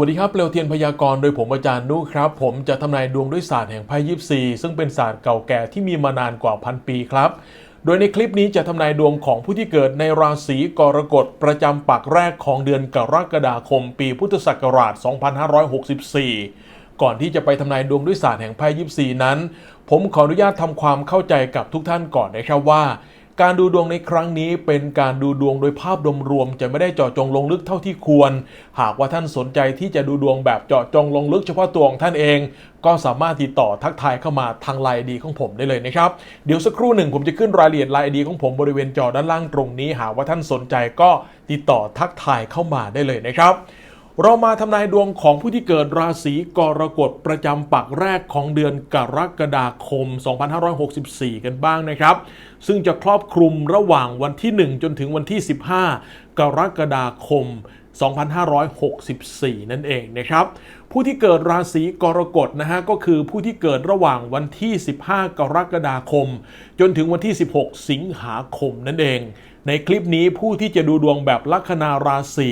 วัสดีครับเปลวเทียนพยากรณ์โดยผมอาจารย์นุครับ ผมจะทำนายดวงด้วยศาสตร์แห่งไพ่ยิปซีซึ่งเป็นศาสตร์เก่าแก่ที่มีมานานกว่าพันปีครับ โดยในคลิปนี้จะทำนายดวงของผู้ที่เกิดในราศีกรกฎประจำปักแรกของเดือนกรกฎาคม ปีพุทธศักราช 2564 ก่อนที่จะไปทำนายดวงด้วยศาสตร์แห่งไพ่ยิปซีนั้น ผมขออนุญาตทำความเข้าใจกับทุกท่านก่อนนะครับว่า การดูดวงในครั้งนี้เป็นการดูดวงโดยภาพรวมๆจะไม่ได้เจาะจงลงลึกเท่าที่ควร หากว่าท่านสนใจที่จะดูดวงแบบเจาะจงลงลึกเฉพาะตัวของท่านเอง ก็สามารถติดต่อทักทายเข้ามาทางไลน์ดีของผมได้เลยนะครับ เดี๋ยวสักครู่หนึ่งผมจะขึ้นรายละเอียดไลน์ดีของผมบริเวณจอด้านล่างตรงนี้ หากว่าท่านสนใจก็ติดต่อทักทายเข้ามาได้เลยนะครับ เรามาทำนายดวงของผู้ที่เกิดราศีกรกฎประจำปักแรกของเดือนกรกฎาคม 2564 กันบ้างนะครับ ซึ่งจะครอบคลุมระหว่างวันที่ 1 จนถึงวันที่ 15 กรกฎาคม 2564 นั่นเองนะครับ ผู้ที่เกิดราศีกรกฎนะฮะก็คือผู้ที่เกิดระหว่างวันที่ 15 กรกฎาคม จนถึงวันที่ 16 สิงหาคมนั่นเอง ในคลิปนี้ผู้ที่จะดูดวงแบบลัคนาราศี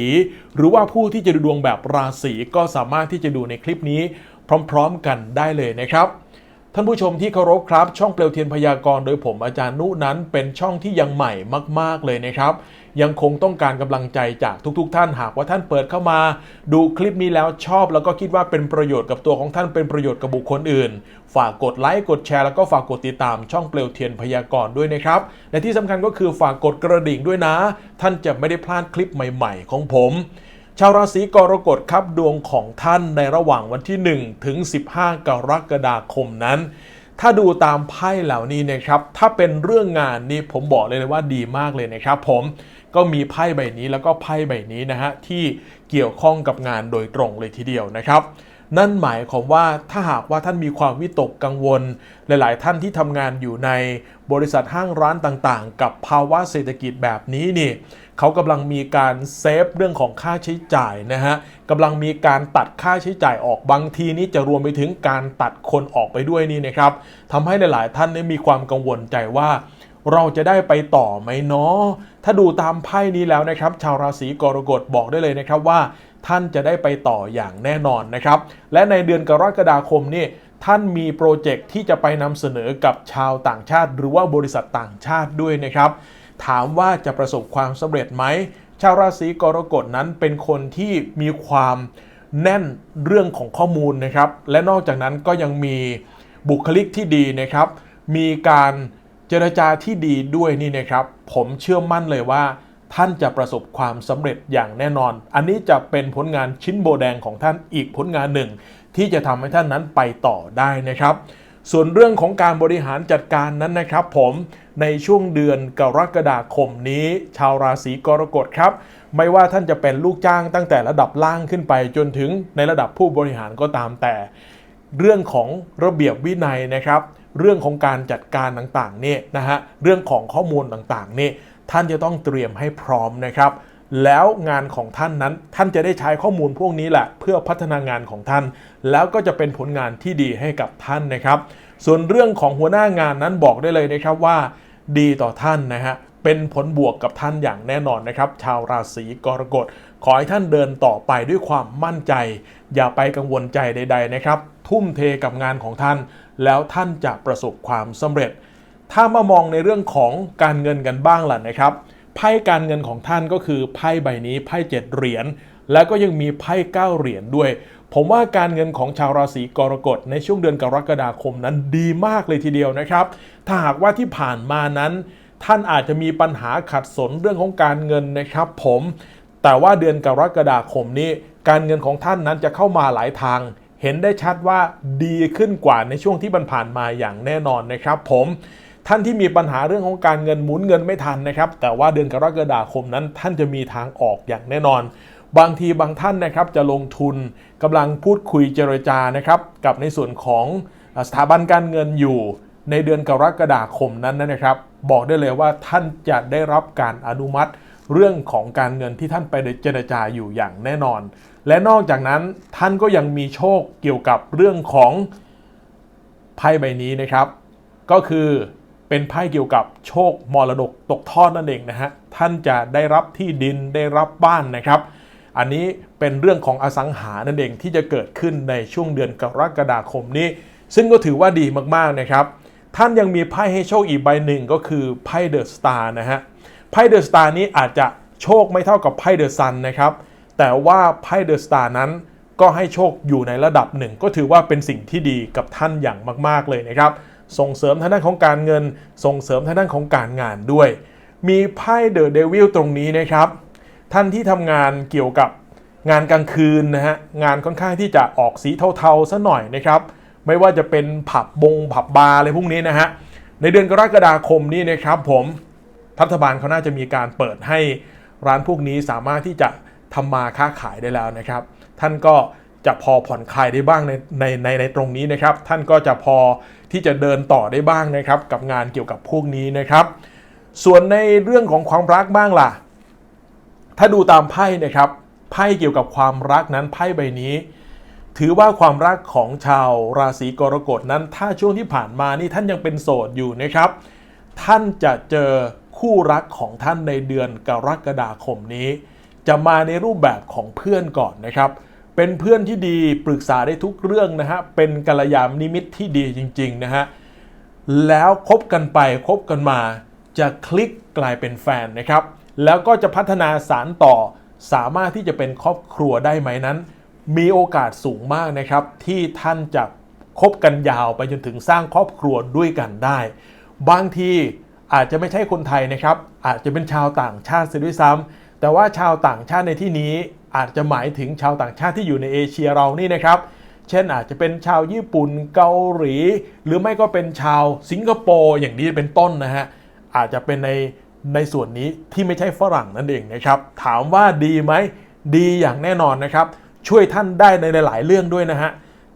หรือว่าผู้ที่จะดูดวงแบบราศีก็สามารถที่จะดูในคลิปนี้พร้อม ๆ กันได้เลยนะครับ ท่านผู้ชมที่เคารพครับ ช่องเปลวเทียนพยากรณ์โดยผมอาจารย์นุนั้นเป็นช่องที่ยังใหม่มาก ๆ เลยนะครับ ยังคงต้องการกำลังใจจากทุก ๆ ท่านหากว่าท่านเปิดเข้ามา ดูคลิปนี้แล้วชอบ แล้วก็คิดว่าเป็นประโยชน์กับตัวของท่านเป็นประโยชน์กับบุคคลอื่น ฝากกดไลค์กดแชร์แล้วก็ฝากกดติดตามช่องเปลวเทียนพยากรณ์ด้วยนะครับและที่สำคัญก็คือฝากกดกระดิ่งด้วยนะ ท่านจะไม่ได้พลาดคลิปใหม่ ๆ ของผม ชาวราศีกรกฎครับดวงของท่านในระหว่างวันที่ 1 ถึง 15 กรกฎาคมนั้น ถ้าดูตามไพ่เหล่านี้นะครับ ถ้าเป็นเรื่องงานนี่ผมบอกเลยว่าดีมากเลยนะครับผมก็มีไพ่ใบนี้แล้วก็ไพ่ใบนี้นะฮะที่เกี่ยวข้องกับงานโดยตรงเลยทีเดียวนะครับ นั่นหมายความว่าถ้าหากว่าท่านมีความวิตกกังวล หลาย ๆ ท่านที่ทำงานอยู่ในบริษัทห้างร้านต่างๆ กับภาวะเศรษฐกิจแบบนี้นี่เขากำลังมีการเซฟเรื่องของค่าใช้จ่ายนะฮะกำลังมีการตัดค่าใช้จ่ายออกบางทีนี้จะรวมไปถึงการตัดคนออกไปด้วยนี่นะครับทำให้หลาย ๆ ท่านได้มีความกังวลใจว่าเราจะได้ไปต่อไหมเนาะถ้าดูตามไพ่นี้แล้วนะครับ ชาวราศีกรกฎบอกได้เลยนะครับว่า ท่านจะได้ไปต่ออย่างแน่นอนนะครับ และในเดือนกรกฎาคมนี่ท่านมีโปรเจกต์ที่จะไปนำเสนอกับชาวต่างชาติ หรือว่าบริษัทต่างชาติด้วยนะครับ ถามว่าจะประสบความสำเร็จไหมชาวราศีกรกฎนั้นเป็นคนที่มีความแน่นเรื่องของข้อมูลนะครับ และนอกจากนั้นก็ยังมีบุคลิกที่ดีนะครับ มีการเจรจาที่ดีด้วยนี่นะครับ ผมเชื่อมั่นเลยว่า ท่านจะประสบความสำเร็จอย่างแน่นอน อันนี้จะเป็นผลงานชิ้นโบแดงของท่านอีกผลงานหนึ่ง ที่จะทำให้ท่านนั้นไปต่อได้นะครับ ส่วนเรื่องของการบริหารจัดการนั้นนะครับ ผมในช่วงเดือนกรกฎาคมนี้ ชาวราศีกรกฎครับ ไม่ว่าท่านจะเป็นลูกจ้างตั้งแต่ระดับล่างขึ้นไปจนถึงในระดับผู้บริหารก็ตามแต่ เรื่องของระเบียบวินัยนะครับ เรื่องของการจัดการต่างๆเนี่ยนะฮะเรื่องของข้อมูลต่างๆเนี่ย ท่านจะต้องเตรียมให้พร้อมนะครับ แล้วงานของท่านนั้นท่านจะได้ใช้ข้อมูลพวกนี้แหละ เพื่อพัฒนางานของท่าน แล้วก็จะเป็นผลงานที่ดีให้กับท่านนะครับ ส่วนเรื่องของหัวหน้างานนั้นบอกได้เลยนะครับว่า ดีต่อท่านนะฮะเป็นผลบวกกับท่านอย่างแน่นอนนะครับ ชาวราศีกรกฎขอให้ท่านเดินต่อไปด้วยความมั่นใจ อย่าไปกังวลใจใด ๆนะครับ ทุ่มเทกับงานของท่าน แล้วท่านจะประสบความสำเร็จ ถ้ามามองในเรื่องของการเงินกันบ้างล่ะนะครับไพ่การเงินของท่านก็คือไพ่ใบนี้ไพ่เจ็ดเหรียญแล้วก็ยังมีไพ่เก้าเหรียญด้วย ผมว่าการเงินของชาวราศีกรกฎในช่วงเดือนกรกฎาคมนั้นดีมากเลยทีเดียวนะครับ ถ้าหากว่าที่ผ่านมานั้น ท่านอาจจะมีปัญหาขัดสนเรื่องของการเงินนะครับผมแต่ว่าเดือนกรกฎาคมนี้ การเงินของท่านนั้นจะเข้ามาหลายทาง เห็นได้ชัดว่าดีขึ้นกว่าในช่วงที่มันผ่านมาอย่างแน่นอนนะครับ ผม ท่านที่มีปัญหาเรื่องของการเงินหมุนเงินไม่ทันนะครับ แต่ว่าเดือนกรกฎาคมนั้น ท่านจะมีทางออกอย่างแน่นอน บางทีบางท่านนะครับจะลงทุนกำลังพูดคุยเจรจานะครับกับในส่วนของสถาบันการเงินอยู่ในเดือนกรกฎาคมนั้นนะครับ บอกได้เลยว่าท่านจะได้รับการอนุมัติเรื่องของการเงินที่ท่านไปเจรจาอยู่อย่างแน่นอน และนอกจากนั้นท่านก็ยังมีโชคเกี่ยวกับเรื่องของไพ่ใบนี้นะครับ ก็คือ เป็นไพ่เกี่ยวกับโชคมรดกตกทอดนั่นเองนะฮะ ท่านจะได้รับที่ดินได้รับบ้านนะครับ อันนี้เป็นเรื่องของอสังหานั่นเองที่จะเกิดขึ้นในช่วงเดือนกรกฎาคมนี้ ซึ่งก็ถือว่าดีมากๆนะครับ ท่านยังมีไพ่ให้โชคอีกใบหนึ่งก็คือไพ่เดอะสตาร์นะฮะ ไพ่เดอะสตาร์นี้อาจจะโชคไม่เท่ากับไพ่เดอะซันนะครับ แต่ว่าไพ่เดอะสตาร์นั้นก็ให้โชคอยู่ในระดับหนึ่งก็ถือว่าเป็นสิ่งที่ดีกับท่านอย่างมาก ๆเลยนะครับ ส่งเสริมทางด้านของการเงิน ส่งเสริมทางด้านของการงานด้วย มีไพ่เดอะเดวิลตรงนี้นะครับ ท่านที่ทำงานเกี่ยวกับงานกลางคืนนะฮะงานค่อนข้างที่จะออกสีเทาๆซะหน่อยนะครับ ไม่ว่าจะเป็นผับบงผับบาร์อะไรพวกนี้นะฮะในเดือนกรกฎาคมนี้นะครับผมรัฐบาลเขาน่าจะมีการเปิดให้ร้านพวกนี้สามารถที่จะทำมาค้าขายได้แล้วนะครับ ท่านก็จะพอผ่อนคลายได้บ้างในในในในตรงนี้นะครับ ท่านก็จะพอ ที่จะเดินต่อได้บ้างนะครับ กับงานเกี่ยวกับพวกนี้นะครับ ส่วนในเรื่องของความรักบ้างล่ะ ถ้าดูตามไพ่นะครับไพ่เกี่ยวกับความรักนั้นไพ่ใบนี้ ถือว่าความรักของชาวราศีกรกฎนั้น ถ้าช่วงที่ผ่านมานี่ท่านยังเป็นโสดอยู่นะครับ ท่านจะเจอคู่รักของท่านในเดือนกรกฎาคมนี้ จะมาในรูปแบบของเพื่อนก่อนนะครับ เป็นเพื่อนที่ดีปรึกษาได้ทุกเรื่องนะฮะ เป็นกัลยาณนิมิตที่ดีจริง ๆ นะฮะ แล้วคบกันไปคบกันมาจะคลิกกลายเป็นแฟนนะครับ แล้วก็จะพัฒนาสารต่อ สามารถที่จะเป็นครอบครัวได้ไหมนั้น มีโอกาสสูงมากนะครับ ที่ท่านจะคบกันยาวไปจนถึงสร้างครอบครัวด้วยกันได้ บางทีอาจจะไม่ใช่คนไทยนะครับ อาจจะเป็นชาวต่างชาติเสียด้วยซ้ำแต่ว่าชาวต่างชาติในที่นี้ อาจจะหมายถึงชาวต่างชาติที่อยู่ในเอเชียเรานี่นะครับ เช่นอาจจะเป็นชาวญี่ปุ่นเกาหลี หรือไม่ก็เป็นชาวสิงคโปร์อย่างนี้เป็นต้นนะฮะอาจจะเป็นในในส่วนนี้ที่ไม่ใช่ฝรั่งนั่นเองนะครับ ถามว่าดีไหมดีอย่างแน่นอนนะครับ ช่วยท่านได้ในหลาย ๆ เรื่องด้วยนะฮะ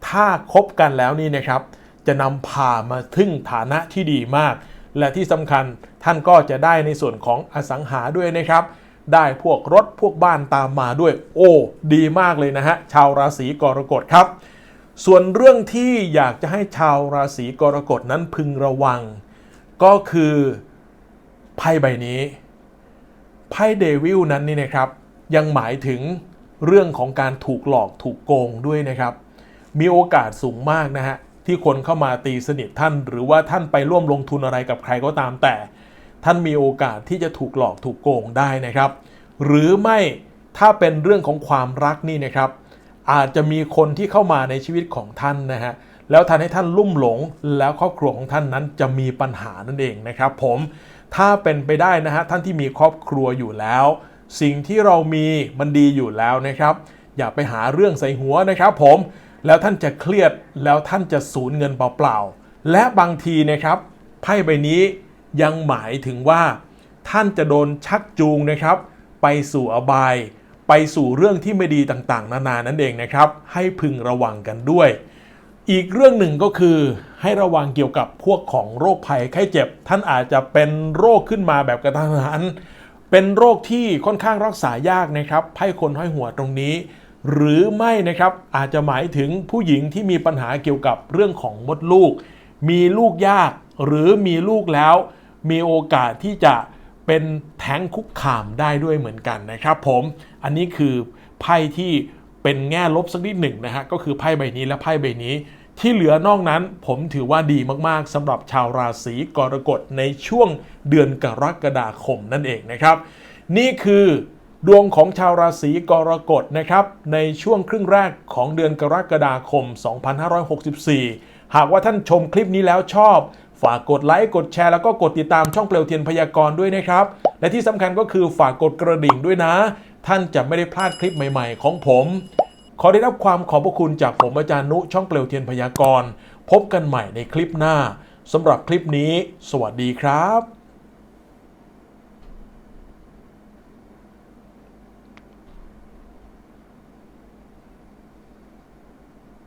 ถ้าคบกันแล้วนี่นะครับ จะนำพามาถึงฐานะที่ดีมาก และที่สำคัญท่านก็จะได้ในส่วนของอสังหาด้วยนะครับ ได้พวกรถพวกบ้านตามมาด้วย โอ้ ดีมากเลยนะฮะ ชาวราศีกรกฎครับ ส่วนเรื่องที่อยากจะให้ชาวราศีกรกฎนั้นพึงระวัง ก็คือไพ่ใบนี้ไพ่เดวิลนั้นนี่นะครับ ยังหมายถึงเรื่องของการถูกหลอกถูกโกงด้วยนะครับ มีโอกาสสูงมากนะฮะที่คนเข้ามาตีสนิทท่าน หรือว่าท่านไปร่วมลงทุนอะไรกับใครก็ตามแต่ ท่านมีโอกาสที่จะถูกหลอกถูกโกงได้นะครับ หรือไม่ถ้าเป็นเรื่องของความรักนี่นะครับ อาจจะมีคนที่เข้ามาในชีวิตของท่านนะฮะแล้วทำให้ท่านลุ่มหลง แล้วครอบครัวของท่านนั้นจะมีปัญหานั่นเองนะครับผมถ้าเป็นไปได้นะฮะท่านที่มีครอบครัวอยู่แล้ว สิ่งที่เรามีมันดีอยู่แล้วนะครับ อย่าไปหาเรื่องใส่หัวนะครับผมแล้วท่านจะเครียดแล้วท่านจะสูญเงินเปล่าๆและบางทีนะครับไพ่ใบนี้ ยังหมายถึงว่าท่านจะโดนชักจูงนะครับ ไปสู่อบาย ไปสู่เรื่องที่ไม่ดีต่างๆ นานานั่นเองนะครับ ให้พึงระวังกันด้วย อีกเรื่องหนึ่งก็คือให้ระวังเกี่ยวกับพวกของโรคภัยไข้เจ็บ ท่านอาจจะเป็นโรคขึ้นมาแบบกระทันหันเป็นโรคที่ค่อนข้างรักษายากนะครับไพ่คนห้อยหัวตรงนี้ หรือไม่นะครับอาจจะหมายถึงผู้หญิงที่มีปัญหาเกี่ยวกับเรื่องของมดลูก มีลูกยากหรือมีลูกแล้ว มีโอกาสที่จะเป็นแท้งคุกคามได้ด้วยเหมือนกันนะครับ ผมอันนี้คือไพ่ที่เป็นแง่ลบสักนิดหนึ่งนะฮะก็คือไพ่ใบนี้และไพ่ใบนี้ ที่เหลือนอกนั้นผมถือว่าดีมากๆสำหรับชาวราศีกรกฎในช่วงเดือนกรกฎาคมนั่นเองนะครับ นี่คือดวงของชาวราศีกรกฎนะครับ ในช่วงครึ่งแรกของเดือนกรกฎาคม 2564 หากว่าท่านชมคลิปนี้แล้วชอบ ฝากกดไลค์กดแชร์แล้วก็กดติดตามช่องเปลวเทียนพยากรณ์ด้วยนะครับ และที่สำคัญก็คือฝากกดกระดิ่งด้วยนะ ท่านจะไม่ได้พลาดคลิปใหม่ ๆ ของผม ขอได้รับความขอบพระคุณจากผมอาจารย์นุช่องเปลวเทียนพยากรณ์ พบกันใหม่ในคลิปหน้าสำหรับคลิปนี้ สวัสดีครับ